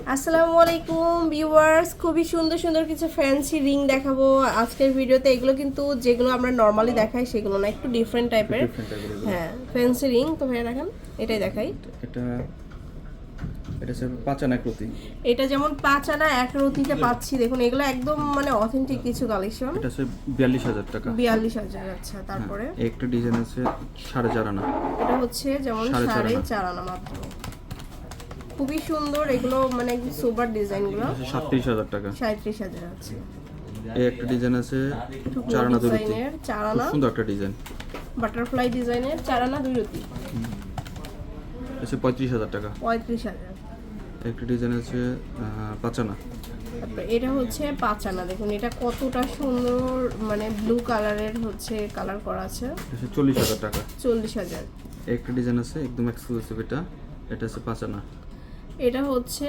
আসসালামু আলাইকুম ভিউয়ার্স খুবই সুন্দর সুন্দর কিছু ফ্যান্সি রিং দেখাবো আজকের ভিডিওতে। এগুলো কিন্তু যেগুলো আমরা নর্মালি দেখাই সেগুলো না একটু ডিফারেন্ট টাইপের। হ্যাঁ ফ্যান্সি রিং তো ভাইয়া দেখান এটাই দেখাই। এটা এটা হচ্ছে পাঁচানা প্রতি এটা যেমন পাঁচ আনা এক রতিতে পাচ্ছি। দেখুন এগুলো একদম মানে অথেন্টিক কিছু কালেকশন এটা হচ্ছে বিয়াল্লিশ হাজার টাকা। বিয়াল্লিশ হাজার আচ্ছা তারপরে? হ্যাঁ, একটা ডিজাইন আছে সাড়ে চার আনা। এটা হচ্ছে যেমন সাড়ে। চার আনা মাত্র। খুবই সুন্দর এগুলো মানে একদম সুপার ডিজাইনগুলো সাতত্রিশ হাজার টাকা। সাঁত্রিশ হাজার আছে। এই একটা ডিজাইন আছে চার আনা দুই রতি ডিজাইনের চার খুব আনা সুন্দর একটা ডিজাইন বাটারফ্লাই ডিজাইনের চার আনা দুই রতি আছে পঁয়ত্রিশ হাজার টাকা। পঁয়ত্রিশ হাজার। একটা ডিজাইন আছে পাঁচানা। এটা হচ্ছে পাঁচ আনা দেখুন এটা কতটা সুন্দর মানে ব্লু কালারের হচ্ছে কালার করা আছে। চল্লিশ হাজার টাকা। চল্লিশ হাজার। একটা ডিজাইন আছে একদম এক্সক্লুসিভ এটা। এটা হচ্ছে পাঁচানা। এটা হচ্ছে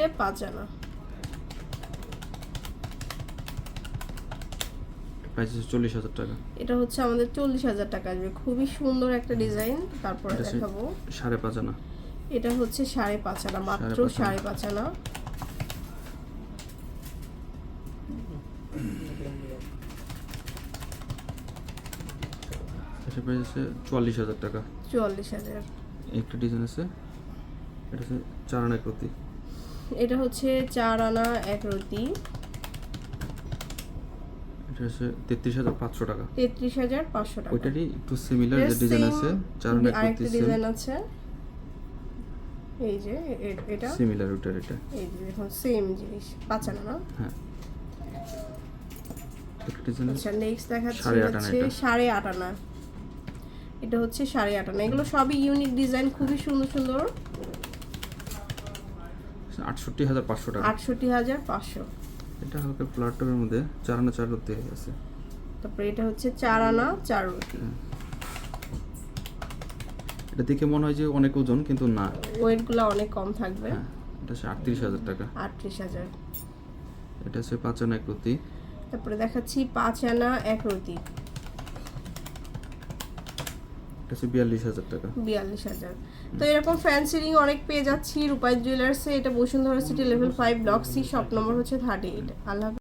চল্লিশ হাজার টাকা। এটা হচ্ছে আমাদের চল্লিশ হাজার টাকা আসবে। খুবই সুন্দর একটা ডিজাইন তারপরে দেখাবো। সাড়ে পাঁচানা এটা হচ্ছে সাড়ে পাঁচ আনা মাত্র সাড়ে পাঁচ আনা। সাড়ে পাঁচ আনা। এটা প্রাইস আছে চুয়াল্লিশ হাজার টাকা। চুয়াল্লিশ হাজার। একটা ডিজাইন আছে। এটা হচ্ছে চার আনা প্রতি এটা হচ্ছে চার আনা এক রতি এটা হচ্ছে তেত্রিশ হাজার পাঁচশো টাকা। তেত্রিশ হাজার পাঁচশো টাকা। ওইটারই একটু সিমিলার যে ডিজাইন আছে চার আনা আরেকটা প্রতি ডিজাইন আছে। এই যে এটা? সিমিলার ওইটার এটা। এই যে দেখুন সেম জিনিস পাঁচ আনা না? হ্যাঁ। আচ্ছা নেক্সট দেখাচ্ছি হচ্ছে। সাড়ে আট আনা। এটা হচ্ছে সাড়ে আট আনা। এগুলো সবই ইউনিক ডিজাইন খুবই সুন্দর সুন্দর। আটষট্টি হাজার পাঁচশো টাকা। আটষট্টি হাজার পাঁচশো। এটা হালকা ফ্লাট মধ্যে চার আনা চার রতি আছে তারপরে এটা হচ্ছে চার আনা চার রুটি। এটা দেখে মনে হয় যে অনেক ওজন কিন্তু না। ওয়েটগুলো অনেক কম থাকবে। হ্যাঁ এটা হচ্ছে আটত্রিশ হাজার টাকা। আটত্রিশ হাজার। এটা হচ্ছে পাঁচ আনা এক রতি তারপরে দেখাচ্ছি পাঁচ আনা এক রুটি। বিয়াল্লিশ হাজার টাকা। বিয়াল্লিশ হাজার। তো এরকম ফ্যান্সি রিং অনেক পেয়ে যাচ্ছি। রূপাই জুয়েলার্সে এটা Bashundhara city level five block C shop number হচ্ছে থার্টি এইট আল্লাহ হাফেজ।